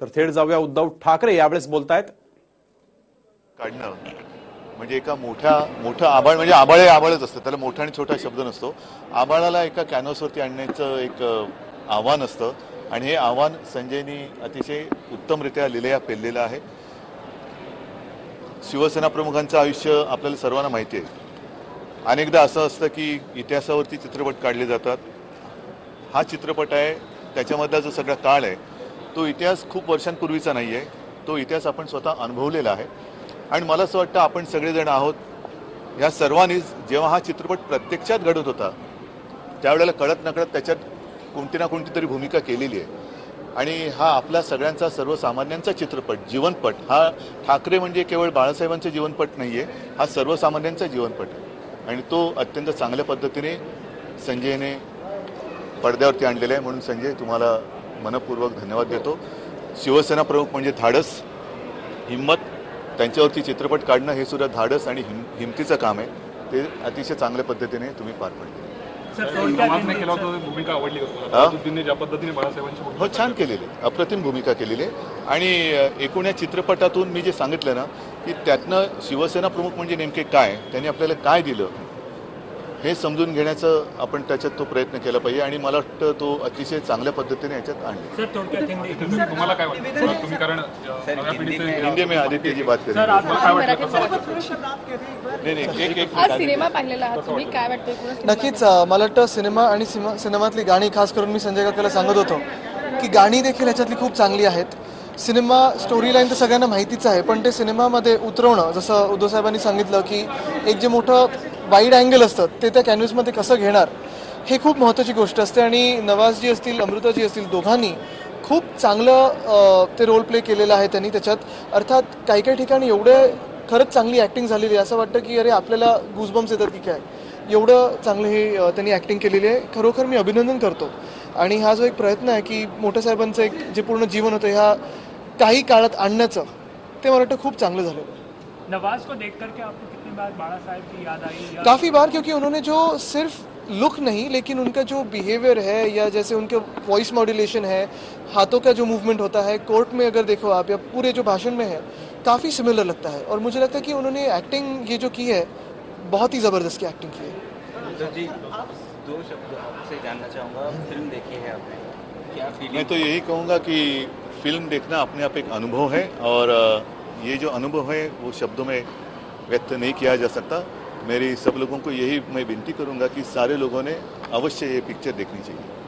तर थेट जाऊया. उद्धव ठाकरे यावेळेस बोलतायत. काढणं. म्हणजे एका मोठ्या मोठं आबाळ म्हणजे आबाळ हे आबाळच असतं. त्याला मोठा आणि छोटा शब्द नसतो. आबाळाला एका कॅनव्हसवरती आणण्याचं एक आव्हान असतं. आणि हे आव्हान संजयनी अतिशय उत्तमरित्या लिलया पेललेलं आहे. शिवसेना प्रमुखांचं आयुष्य आपल्याला सर्वांना माहिती आहे. अनेकदा असं असतं की इतिहासावरती चित्रपट काढले जातात. हा चित्रपट आहे त्याच्यामधला जो सगळा काळ आहे तो इतिहास खूप वर्षांपूर्वीचा नाही आहे तो इतिहास आपण स्वतः अनुभवलेला आहे. आणि मला असं वाटतं आपण सगळेजण आहोत. या सर्वांनीच जेव्हा हा चित्रपट प्रत्यक्षात घडत होता त्यावेळेला कळत नकळत त्याच्यात कोणती ना कोणती तरी भूमिका केलेली आहे. आणि हा आपला सगळ्यांचा सर्वसामान्यांचा चित्रपट जीवनपट हा ठाकरे म्हणजे केवळ बाळासाहेबांचा जीवनपट नाही आहे हा सर्वसामान्यांचा जीवनपट आहे. आणि तो अत्यंत चांगल्या पद्धतीने संजयने पडद्यावरती आणलेला आहे. म्हणून संजय तुम्हाला मनपूर्वक धन्यवाद देतो. शिवसेना प्रमुख म्हणजे धाडस हिंमत त्यांच्यावरती चित्रपट काढणं हे सुद्धा धाडस आणि हिम हिमतीचं काम आहे. ते अतिशय चांगल्या पद्धतीने तुम्ही पार पडले. हा? छान केलेली आहे. अप्रतिम भूमिका केलेली आहे. आणि एकूण या चित्रपटातून मी जे सांगितलं ना की त्यातनं शिवसेना प्रमुख म्हणजे नेमके काय त्यांनी आपल्याला काय दिलं हे समजून घेण्याचं आपण त्याच्यात तो प्रयत्न केला पाहिजे आणि मला वाटतं तो अतिशय चांगल्या पद्धतीने याच्यात आणले. हिंदी में आदित्य जी बात एकूणच नक्कीच मला वाटतं सिनेमा आणि सिनेमा सिनेमातली गाणी खास करून मी संजय काकाला सांगत होतो की गाणी देखील ह्याच्यातली खूप चांगली आहेत. सिनेमा स्टोरी लाईन तर सगळ्यांना माहितीच आहे पण ते सिनेमामध्ये उतरवणं जसं उद्धव साहेबांनी सांगितलं की एक जे मोठं वाईड अँगल असतं ते त्या कॅनव्हसमध्ये कसं घेणार हे खूप महत्त्वाची गोष्ट असते. आणि नवाजजी असतील अमृताजी असतील दोघांनी खूप चांगलं ते रोल प्ले केलेलं आहे त्यांनी त्याच्यात. अर्थात काही काही ठिकाणी एवढे खरंच चांगली ॲक्टिंग झालेली आहे. असं वाटतं की अरे आपल्याला गुजबम्स येतात की काय? एवढं चांगलं हे त्यांनी ॲक्टिंग केलेली आहे. खरोखर मी अभिनंदन करतो. आणि हा जो एक प्रयत्न आहे की मोठ्या साहेबांचं एक जे पूर्ण जीवन होतं ह्या काही काळात आणण्याचं ते मला वाटतं खूप चांगलं झालं. नवाज़ को देख करके आपको कितनी बार बाड़ा साहब की याद आई या काफ़ी बार क्योंकि उन्होंने जो सिर्फ़ लुक नहीं लेकिन उनका जो बिहेवियर है या जैसे उनके वॉइस मॉड्यूलेशन है हाथों का जो मूवमेंट होता है कोर्ट में अगर देखो आप या पूरे जो भाषण में है काफ़ी सिमिलर लगता है। और मुझे लगता है कि उन्होंने एक्टिंग ये जो की है बहुत ही ज़बरदस्त की एक्टिंग की है। जी दो शब्द आपसे जानना चाहूँगा फ़िल्म देखी है आपने? क्या फीलिंग मैं तो यही कहूँगा कि फ़िल्म देखना अपने आप एक अनुभव है और अ, ये जो अनुभव है वो शब्दों में व्यक्त नहीं किया जा सकता। मेरी सब लोगों को यही मैं विनती करूँगा कि सारे लोगों ने अवश्य ये पिक्चर देखनी चाहिए।